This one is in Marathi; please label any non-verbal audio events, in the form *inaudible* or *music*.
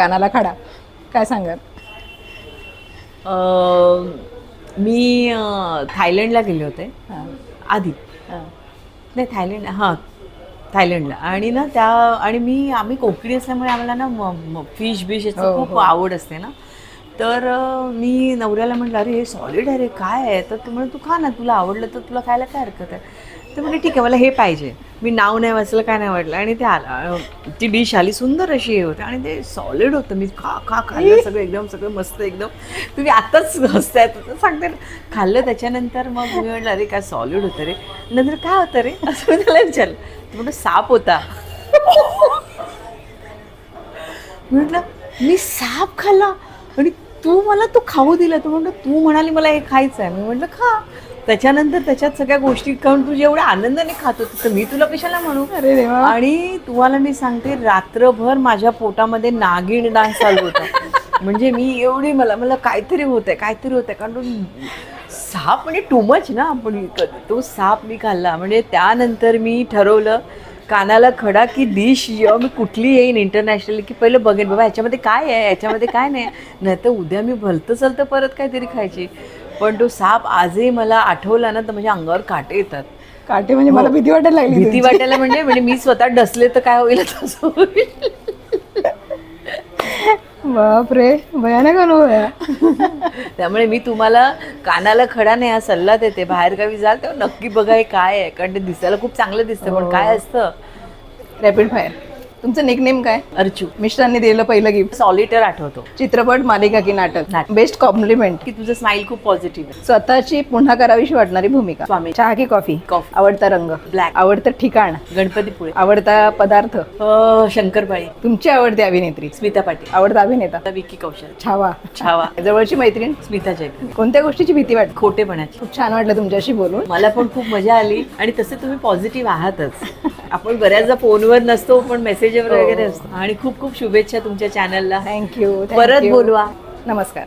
कानाला खडा. काय सांगाल? अं, मी थायलंडला गेले होते. हां. आधी. हां. नाही थायलंड हां थायलंडला. आणि ना त्या आणि मी आम्ही कोकणी असल्यामुळे आम्हाला ना फिश बिश याचं हो, खूप आवड असते ना. तर मी नवऱ्याला म्हटलं अरे हे सॉलिड आहे रे काय आहे? तर ते म्हणे तू खा ना तुला आवडलं तर तुला खायला काय हरकत आहे? तर म्हणजे ठीक आहे मला हे पाहिजे. मी नाव नाही वाचलं काय नाही वाटलं. आणि ते आलं ती डिश आली सुंदर अशी हे होते. आणि ते सॉलिड होतं. मी खा खा खाल्लं *laughs* सगळं एकदम सगळं मस्त एकदम. तुम्ही आत्ताच हसताय तर सांगते. खाल्लं त्याच्यानंतर मग मी म्हटलं अरे काय सॉलिड होतं रे. नंतर काय होतं रे? असं मी त्याला विचारलं. तर म्हटलं साप होता. म्हटलं मी साप खाल्ला. आणि तू मला तो खाऊ दिला. तू म्हटलं तू म्हणाली मला हे खायचं आहे. मी म्हटलं खा. त्याच्यानंतर त्याच्यात सगळ्या गोष्टी खाऊन तू जेवढ्या आनंदाने खात होती? तर मी तुला कशाला म्हणू? अरे देवा. आणि तुम्हाला मी सांगते रात्रभर माझ्या पोटामध्ये नागिण डान्स चालू होता. *laughs* म्हणजे मी एवढी मला मला काहीतरी होतंय काहीतरी होतंय. कारण तो साप म्हणजे टू मच ना आपण तो साप मी खाल्ला. म्हणजे त्यानंतर मी ठरवलं कानाला खडा की डिश जेव्हा मी कुठली येईन इंटरनॅशनल की पहिलं बघेन बाबा ह्याच्यामध्ये काय आहे? ह्याच्यामध्ये काय नाही? नाही तर उद्या मी भलतं चलतं परत काहीतरी खायची. पण तो साप आजही मला आठवला ना तर माझ्या अंगावर काटे येतात. काटे म्हणजे मला भीती वाटायला लागली भीती. वाटायला म्हणजे म्हणजे मी स्वतः डसले तर काय होईल तसं होईल बापरे भयानक अनुभव त्यामुळे मी तुम्हाला कानाला खडा नाही हा सल्ला देते. बाहेर गावी जाल तेव्हा नक्की बघा हे काय आहे. कारण ते दिसायला खूप चांगलं दिसतं पण काय असतं? रॅपिड फायर तुमचं निकनेम काय? अर्चू. मिस्टरांनी दिलेलं पहिलं गिफ्ट सॉलिटर आठवतो. चित्रपट मालिका की नाटक? नाटक. बेस्ट कॉम्प्लिमेंट की तुझं स्माईल खूप पॉझिटिव्ह आहे. स्वतःची पुन्हा करावीशी वाटणारी भूमिका. स्वामी. चहा की कॉफी कॉफी. आवडता रंग? Black. आवडतं ठिकाण? गणपतीपुळे आवडता पदार्थ? अं, शंकरपाळी. तुमची आवडती अभिनेत्री? स्मिता पाटील. आवडता अभिनेता? आता विकी कौशल. छावा. छावा. जवळची मैत्रीण? स्मिता जयपूर. कोणत्या गोष्टीची भीती वाटते? खोटेपणाची. खूप छान वाटलं तुमच्याशी बोलून. मला पण खूप मजा आली आणि तसे तुम्ही पॉझिटिव्ह आहातच. आपण बऱ्याचदा फोनवर नसतो पण मेसेजवर वगैरे असतो. आणि खूप खूप शुभेच्छा तुमच्या चॅनलला थँक्यू परत बोलवा. नमस्कार.